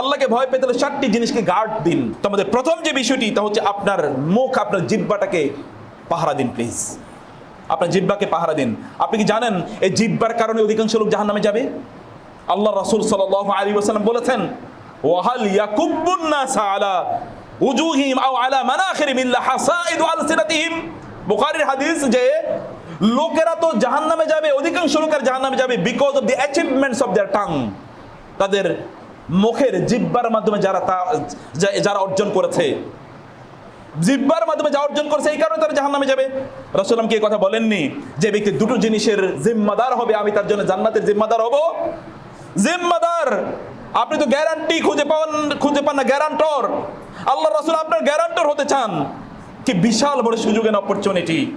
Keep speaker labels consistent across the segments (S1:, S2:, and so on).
S1: আল্লাহকে ভয় পেতে হলে চারটি জিনিসকে গার্ড দিন। তোমাদের প্রথম যে বিষয়টি, তা হচ্ছে আপনার মুখ, আপনার জিব্বাটাকে পাহারা দিন প্লিজ আপনার জিব্বাকে পাহারা দিন। আপনি কি জানেন, এই জিব্বার কারণে অধিকাংশ লোক জাহান নামে যাবে? আল্লাহ রাসূল সাল্লাল্লাহু আলী ওয়াসাল্লাম বলেছেন, ওয়াহাল ইয়াকুব্বুন নাস আলা উজুহিম আও আলা মানাখিরিম ইল্লা হাসাইদ আলসিনাতিহিম। বুখারীর হাদিস যে, লোকেরা তো জাহান্নামে যাবে, অধিকাংশ লোকের জাহান্নামে যাবে because of the achievements of their tongue তাদের মুখের জিব্বার মাধ্যমে যারা তা যারা অর্জন করেছে। জিব্বার মাধ্যমে যা অর্জন করেছে, এই কারণে তারা জাহান্নামে যাবে। রসুলাম কি কথা বলেননি? যে ব্যক্তি দুটো জিনিসের জিম্মাদার হবে, আমি তার জন্য জান্নাতের জিম্মাদার হব? জিম্মাদার! আপনি তো গ্যারান্টি খুঁজে পান খুঁজে পান না গ্যারান্টর আল্লাহ রসুল আপনার গ্যারান্টর হতে চান। কি বিশাল বড় সুযোগ অপরচুনিটি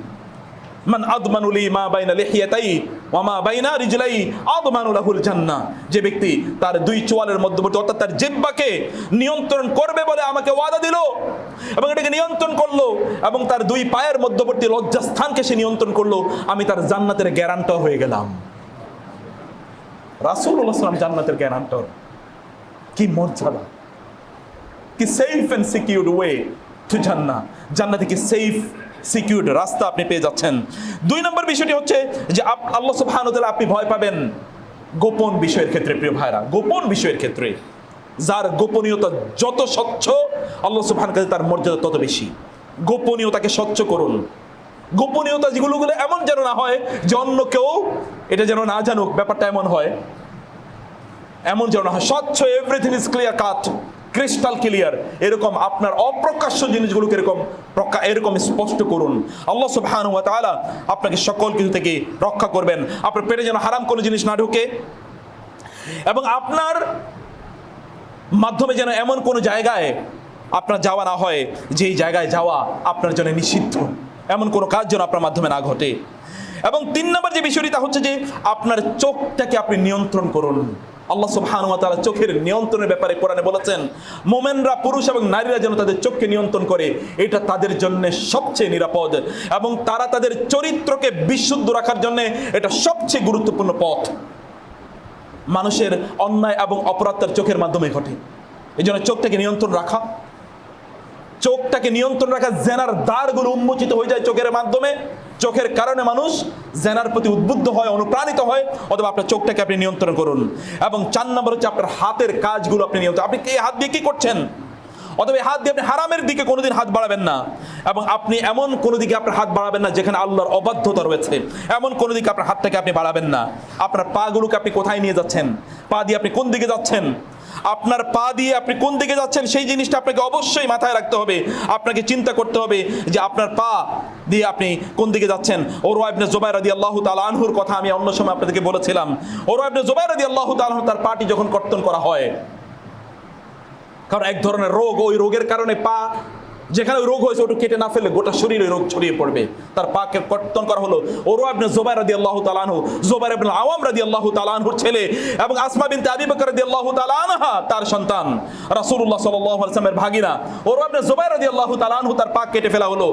S1: মান আদমানুলি মা বাইনা লিহিয়াতাই ওয়া মা বাইনা রিজলাই আদমানু লাহুল জান্নাহ যে ব্যক্তি তার দুই চোয়ালের মধ্যবর্তী অর্থাৎ তার জিহ্বাকে নিয়ন্ত্রণ করবে বলে আমাকে ওয়াদা দিল এবং এটাকে নিয়ন্ত্রণ করল এবং তার দুই পায়ের মধ্যবর্তী লজ্জাস্থানকে সে নিয়ন্ত্রণ করল, আমি তার জান্নাতের গ্যারান্টর হয়ে গেলাম। রাসূলুল্লাহ সাল্লাম জান্নাতের গ্যারান্টর। কি মর্যাদা। কি safe and secure way to জান্নাহ জান্নাতে কি সেফ সিকিউর রাস্তা আপনি পেয়ে যাচ্ছেন। দুই নম্বর বিষয়টি হচ্ছে যে আল্লাহ সুবহানাহু আপনি ভয় পাবেন গোপন বিষয়ের ক্ষেত্রে, প্রিয় ভাইরা, গোপন বিষয়ের ক্ষেত্রে। যার গোপনীয়তা যত স্বচ্ছ, আল্লাহ ওয়া তাআলা তার মর্যাদা তত বেশি। গোপনীয়তাকে স্বচ্ছ করুন। গোপনীয়তা যেগুলো গুলো এমন যেন না হয় যে অন্য কেউ এটা যেন না জানুক, ব্যাপারটা এমন হয়। এমন যেন না হয়। স্বচ্ছ everything is clear cut. Crystal clear এরকম আপনার অপ্রকাশ্য জিনিসগুলোকে এরকম এরকম স্পষ্ট করুন। আল্লাহ সুবহানাহু আপনাকে সকল কিছু থেকে রক্ষা করবেন। আপনার পেটে যেন হারাম কোনো জিনিস না ঢোকে এবং আপনার মাধ্যমে যেন এমন কোনো জায়গায় আপনার যাওয়া না হয়, যেই জায়গায় যাওয়া আপনার জন্য নিষিদ্ধ। এমন কোনো কাজ যেন আপনার মাধ্যমে না ঘটে। এবং তিন নম্বর যে বিষয়টি তা হচ্ছে যে আপনার চোখটাকে আপনি নিয়ন্ত্রণ করুন। আল্লাহ সুবহানাহু ওয়া তাআলা চোখের নিয়ন্ত্রণের ব্যাপারে কোরআনে বলেছেন, মোমেনরা পুরুষ এবং নারীরা যেন তাদের চোখকে নিয়ন্ত্রণ করে, এটা তাদের জন্য সবচেয়ে নিরাপদ এবং তারা তাদের চরিত্রকে বিশুদ্ধ রাখার জন্য এটা সবচেয়ে গুরুত্বপূর্ণ পথ। মানুষের অন্যায় এবং অপরাধ তার চোখের মাধ্যমে ঘটে। এই জন্য চোখটাকে নিয়ন্ত্রণ রাখা। চোখটাকে নিয়ন্ত্রণ রাখা, জেনার দ্বারগুলো উন্মোচিত হয়ে যায় চোখের মাধ্যমে। চোখের কারণে মানুষ জেনার প্রতি উদ্বুদ্ধ হয়, অনুপ্রাণিত হয়, অথবা আপনার চোখটাকে আপনি নিয়ন্ত্রণ করুন। এবং চার নম্বর হচ্ছে আপনার হাতের কাজগুলো আপনি নিয়ন্ত্রণ আপনি কি হাত দিয়ে কি করছেন? অথবা এই হাত দিয়ে আপনি হারামের দিকে কোনোদিন হাত বাড়াবেন না। এবং আপনি এমন কোনো দিকে আপনার হাত বাড়াবেন না যেখানে আল্লাহর অবাধ্যতা রয়েছে। এমন কোনো দিকে আপনার হাতটাকে আপনি বাড়াবেন না। আপনার পাগুলোকে আপনি কোথায় নিয়ে যাচ্ছেন? পা দিয়ে আপনি কোন দিকে যাচ্ছেন? আপনার পা দিয়ে আপনি কোন দিকে যাচ্ছেন, সেই জিনিসটা আপনাকে অবশ্যই মাথায় রাখতে হবে। আপনাকে চিন্তা করতে হবে যে আপনার পা দিয়ে আপনি কোন দিকে যাচ্ছেন। ওর আপনি জোবাই রাদি আল্লাহ তাল আনহুর কথা আমি অন্য সময় আপনাদেরকে বলেছিলাম। ওর আপনি জোবাই রাদি আল্লাহ তালহ তার পাটি যখন কর্তন করা হয়, কারণ এক ধরনের রোগ, ওই রোগের কারণে পা যেখানে রোগ হয়েছে, ওটা কেটে না ফেলে গোটা শরীরে রোগ ছড়িয়ে পড়বে। তার পাকে কর্তন করা হলো ওরও আপনি জোবাই রাদি আল্লাহ তালানহু জোবাই আবনে আওয়াম রাদি আল্লাহ তালানহুর ছেলে এবং আসমা বিনতে আবি বকর রাদি আল্লাহ তালানহা তার সন্তান। রাসূলুল্লাহ সাল্লাল্লাহু আলাইহি ওয়াসাল্লামের ভাগিনা। ওরও আপনি জোবাই রাদি আল্লাহ তালানহু তার পাক কেটে ফেলা হলো।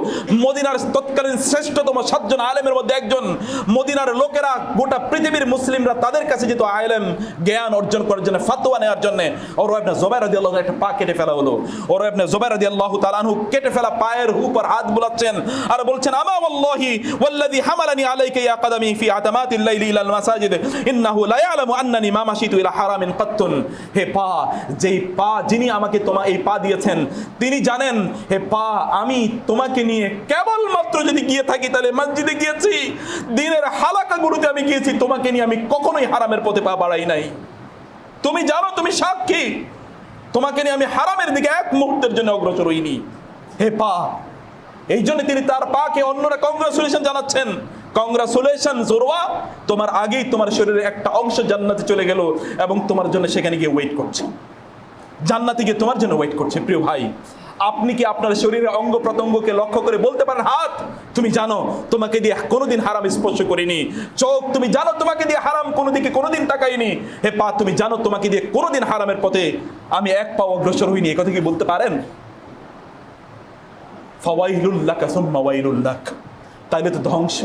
S1: মদিনার তৎকালীন শ্রেষ্ঠতম সাতজন আলেমের মধ্যে একজন। মদিনার লোকেরা গোটা পৃথিবীর মুসলিমরা তাদের কাছে যেহেতু আলেম, জ্ঞান অর্জন করার জন্য ফাতোয়া নেওয়ার জন্য। ওর আপনি জোবাই রাদি আল্লাহ একটা পা কেটে ফেলা হলো। ওর আপনি জোবাই রাদি আল্লাহ তালানহু কেটে ফেলা পায়ের উপর হাত বুলাচ্ছেন আর বলছেন, আমা ওয়াল্লাহি ওয়াল্লাযী হামালানি আলাইকা ইয়া কাদামি ফি আতামাতিল লাইলি ইলাল মাসাজিদ। ইন্নাহু লা ইয়ালামু আন্নানি মা মাশিতু ইলা হারামিন কাত্তুন হে পা, যেই পা যিনি আমাকে তোমা, এই পা দিয়েছেন, তিনি জানেন, হে পা, আমি তোমাকে নিয়ে কেবলমাত্র যদি গিয়ে থাকি, তাহলে মসজিদে গিয়েছি। দিনের হালাকাগুলোতে আমি গিয়েছি, তোমাকে নিয়ে আমি কখনোই হারামের পথে পা বাড়াই নাই। তুমি জানো, তুমি সাক্ষী। তোমাকে নিয়ে আমি হারামের দিকে এক মুহূর্তের জন্য অগ্রসর হইনি। হে পা। এই জন্য তিনি তার পাকে অন্যরা কংগ্রাচুলেশন জানাচ্ছেন। কংগ্রাচুলেশন জোরওয়া তোমার আগেই তোমার শরীরের একটা অংশ জান্নাতে চলে গেল এবং তোমার জন্য সেখানে গিয়ে ওয়েট করছে। জান্নাতে গিয়ে তোমার জন্য ওয়েট করছে, প্রিয় ভাই। আপনি কি আপনার শরীরের অঙ্গ প্রত্যঙ্গকে লক্ষ্য করে বলতে পারেন, হাত? তুমি জানো, তোমাকে দিয়ে কোনোদিন হারাম স্পর্শ করিনি। চোখ, তুমি জানো, তোমাকে দিয়ে হারাম কোনো দিকে কোনোদিন তাকাইনি। হে পা, তুমি জানো, তোমাকে দিয়ে কোনোদিন হারামের পথে আমি এক পা অগ্রসর হইনি। এ কথা কি বলতে পারেন? ফাওয়াইলুল্লাহ কাসুম্মা ওয়াইলুল্লাহ তাইলে তো ধ্বংস।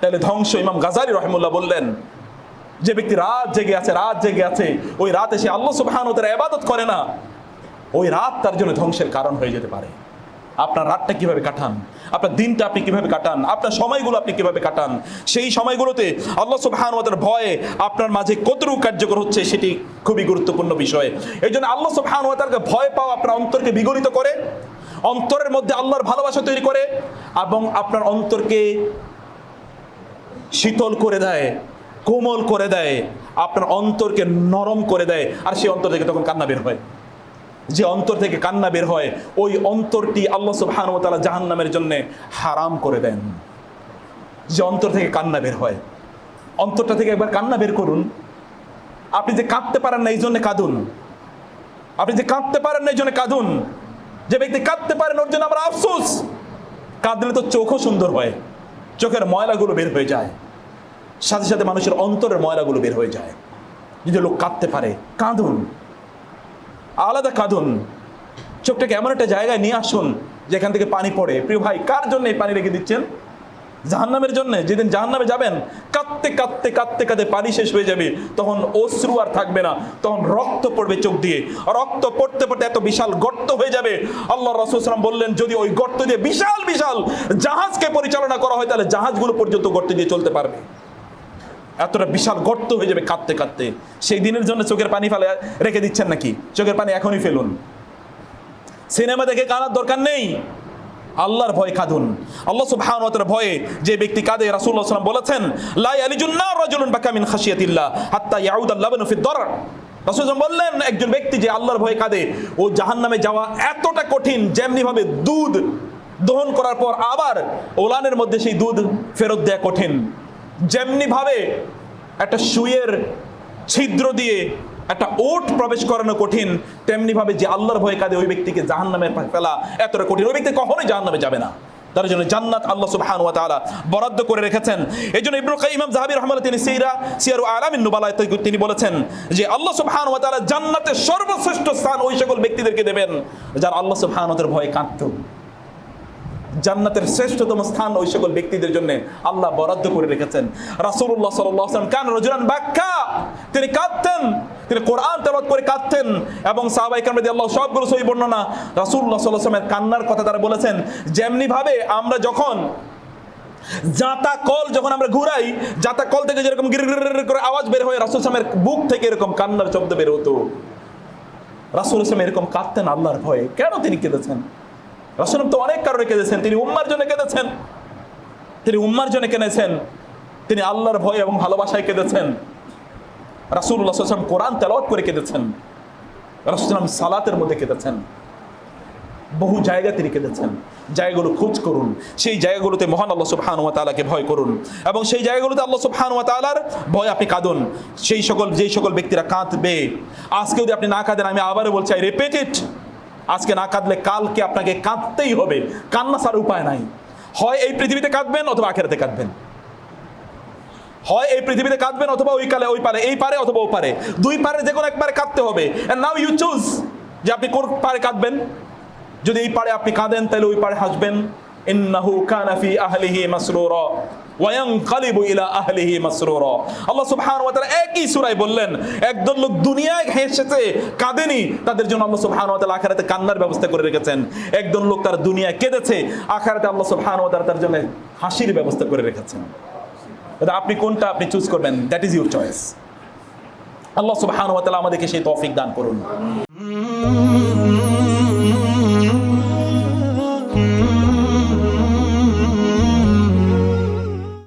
S1: তাইলে ধ্বংস। ইমাম গাজারি রহমুল্লাহ বললেন, যে ব্যক্তি রাত জেগে আছে, রাত জেগে আছে, ওই রাত এসে আল্লাহ সুবহান তার এবাদত করে না, ওই রাত তার জন্য ধ্বংসের কারণ হয়ে যেতে পারে। আপনার রাতটা কীভাবে কাটান? আপনার দিনটা আপনি কীভাবে কাটান? আপনার সময়গুলো আপনি কীভাবে কাটান? সেই সময়গুলোতে আল্লাহ সুবহানুয়াতের ভয়ে আপনার মাঝে কতটুকু কার্যকর হচ্ছে সেটি খুবই গুরুত্বপূর্ণ বিষয়। এই জন্য আল্লাহ সুবহানুয়াতারকে ভয় পাওয়া আপনার অন্তরকে বিগলিত করে অন্তরের মধ্যে আল্লাহর ভালোবাসা তৈরি করে এবং আপনার অন্তরকে শীতল করে দেয়, কোমল করে দেয়, আপনার অন্তরকে নরম করে দেয়, আর সেই অন্তর থেকে তখন কান্না বের হয়। যে অন্তর থেকে কান্না বের হয়, ওই অন্তরটি আল্লাহ সুবহান ও তালা জাহান্নামের জন্য হারাম করে দেন। যে অন্তর থেকে কান্না বের হয়। অন্তরটা থেকে একবার কান্না বের করুন। আপনি যে কাঁদতে পারেন না, এই জন্য কাঁদুন। আপনি যে কাঁদতে পারেন না, এই জন্য কাঁদুন। যে ব্যক্তি কাঁদতে পারেন ওর জন্য আমার আফসোস। কাঁদলে তো চোখও সুন্দর হয়, চোখের ময়লাগুলো বের হয়ে যায়, সাথে সাথে মানুষের অন্তরের ময়লাগুলো বের হয়ে যায়। যদি লোক কাঁদতে পারে, কাঁদুন। আলাদা কাঁদুন। চোখটাকে এমন একটা জায়গায় নিয়ে আসুন, যেখান থেকে পানি পড়ে। প্রিয় ভাই, কার জন্য এই পানি রেখে দিচ্ছেন? জাহান্নামের জন্য, যেদিন জাহান্নামে যাবেন, কাঁদতে কাঁদতে কাঁদতে কাঁদতে পানি শেষ হয়ে যাবে, তখন অশ্রু আর থাকবে না, তখন রক্ত পড়বে চোখ দিয়ে। রক্ত পড়তে পড়তে এত বিশাল গর্ত হয়ে যাবে। আল্লাহ রসুলাম বললেন, যদি ওই গর্ত দিয়ে বিশাল বিশাল জাহাজকে পরিচালনা করা হয়, তাহলে জাহাজগুলো পর্যন্ত গর্ত দিয়ে চলতে পারবে। এতটা বিশাল গর্ত হয়ে যাবে কাঁদতে কাঁদতে। সেই দিনের জন্য চোখের পানি ফেলে, রেখে দিচ্ছেন নাকি? চোখের পানি এখনই ফেলুন। সিনেমা দেখে কানার দরকার নেই। আল্লাহর ভয় কাঁদুন। আল্লাহ সুবহানাহু ভয়ে যে ব্যক্তি কাঁদে, রাসূলুল্লাহ সাল্লাল্লাহু বলেছেন, লা ইয়ালিজুন্নার রাজুলুন বাকা মিন খাশিয়াতিল্লাহ হাত্তা ইয়াউদ আল-লাবানু ফি দর রাসূল বললেন, একজন ব্যক্তি যে আল্লাহর ভয়ে কাঁদে, ও জাহান্নামে যাওয়া এতটা কঠিন যেমনি ভাবে দুধ দহন করার পর আবার ওলানের মধ্যে সেই দুধ ফেরত দেয়া কঠিন যেমনি ভাবে একটা সুইয়ের ছিদ্র দিয়ে একটা ওট প্রবেশ করানো কঠিন, তেমনি ভাবে যে আল্লাহর ভয়ে কাঁদে ওই ব্যক্তিকে জাহান নামে ফেলা, এতটা কঠিন। ওই ব্যক্তি কখনোই জাহান নামে যাবে না। তার জন্য জান্নাত আল্লাহ সুবহানাহু ওয়া তাআলা বরাদ্দ করে রেখেছেন। এই জন্য ইবনুল কাইয়িম, ইমাম যাহাবি তিনি সিরা, সিয়ারু আলামিন নুবালায় তিনি বলেছেন যে আল্লাহ সুবহানাহু ওয়া তাআলা জান্নাতের সর্বশ্রেষ্ঠ স্থান ওই সকল ব্যক্তিদেরকে দেবেন, যারা আল্লাহ সুবহানাহু ওয়া তাআলার ভয়ে কাঁদতো। জান্নাতের শ্রেষ্ঠতম স্থান ওই সকল ব্যক্তিদের জন্য আল্লাহ বরাদ্দ করে রেখেছেন। রাসূলুল্লাহ সাল্লাল্লাহু কান রজুলান বাক্কা। তিনি কাঁদতেন। তিনি কোরআন তেলাওয়াত করে কাঁদতেন। এবং সাহাবায়ে কেরাম রাদিয়াল্লাহু সবগুলো সহি বর্ণনা রাসূলুল্লাহ সাল্লাল্লাহু আলাইহি কান্নার কথা তারা বলেছেন। যেমনি ভাবে আমরা যখন জাতা কল যখন আমরা ঘুরাই জাতা কল থেকে যেরকম গির করে আওয়াজ বের হয়, রাসূল সাল্লামের বুক থেকে এরকম কান্নার শব্দ বের হতো। রাসূল সাল্লাম এরকম কাঁদতেন আল্লাহর ভয়ে। কেন তিনি কেঁদেছেন? রাসুলাম তো অনেক কারণে কেঁদেছেন, তিনি উম্মার জন্য কেঁদেছেন। তিনি উম্মার জন্য কেঁদেছেন। তিনি আল্লাহর ভয় এবং ভালোবাসায় কেঁদেছেন। রাসুল্লাহ সাল্লাম কোরআন তেলাওয়াত করে কেঁদেছেন। রাসুলাম সালাতের মধ্যে কেঁদেছেন। বহু জায়গা তিনি কেঁদেছেন। জায়গাগুলো খোঁজ করুন। সেই জায়গাগুলোতে মহান আল্লাহ সুবহান ওয়া তাআলাকে ভয় করুন। এবং সেই জায়গাগুলোতে আল্লাহ সুবহান ওয়া তাআলার ভয় আপনি কাঁদুন। সেই সকল, যেই সকল ব্যক্তিরা কাঁদবে। আজকে যদি আপনি না কাঁদেন, আমি আবারও বলছি আই রিপিট ইট আজকে না কাঁদলে কালকে আপনাকে কাঁদতেই হবে। কান্না ছাড়া উপায় নাই। হয় এই পৃথিবীতে কাঁদবেন অথবা আখেরাতে কাঁদবেন। হয় এই পৃথিবীতে কাঁদবেন অথবা ওই কালে ওই পারে, এই পারে অথবা ও পারে। দুই পারে যে কোনো একবারে কাঁদতে হবে। নাও ইউ চুজ যে আপনি কোন পারে কাঁদবেন। যদি এই পারে আপনি কাঁদেন, তাহলে ওই পারে হাসবেন। ইন্নাহু কানা ফি আহলিহি মাসরুরা। ওয়ায়ানকালিবু ইলা আহলিহি মাসরুরা। আল্লাহ সুবহানাহু ওয়া তাআলা একই সূরায় বললেন, একদল লোক দুনিয়ায় হেসেছে, কাঁদেনি, তাদের জন্য আল্লাহ সুবহানাহু ওয়া তাআলা আখিরাতে কান্নার ব্যবস্থা করে রেখেছেন। একদল লোক তার দুনিয়ায় কেঁদেছে, আখিরাতে আল্লাহ সুবহানাহু ওয়া তাআলা তার জন্য হাসির ব্যবস্থা করে রেখেছেন। আপনি কোনটা আপনি চুজ করবেন? That is your choice Allah সুবহানাহু ওয়া তাআলা আমাদেরকে সেই তৌফিক দান করুন।